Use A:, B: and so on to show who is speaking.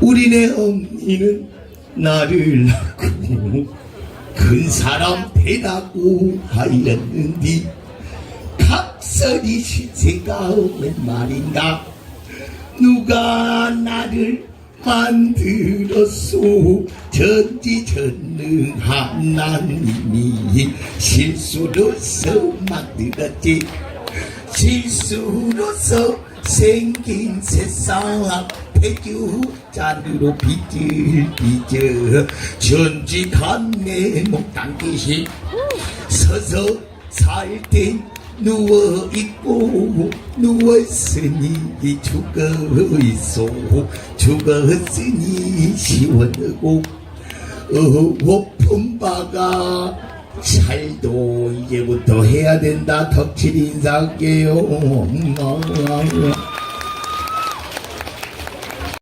A: 우리네.
B: 어머니는 나를 낳고 큰 사람 되라고 하였는디 각설이 신세가 오면 말인가? 누가 나를 만들었소? 전지전능한 하나님이 실수로서 만들었지. 실수로서 생긴 세상 잔으로 빚을 빚어 전직한 내몸 당기시. 서서 살 땐 누워있고 누웠으니 죽어 있소. 죽었으니 시원하고 어높은 바가 잘도 이제부터 해야 된다. 덕칠 인사게요 Yeah.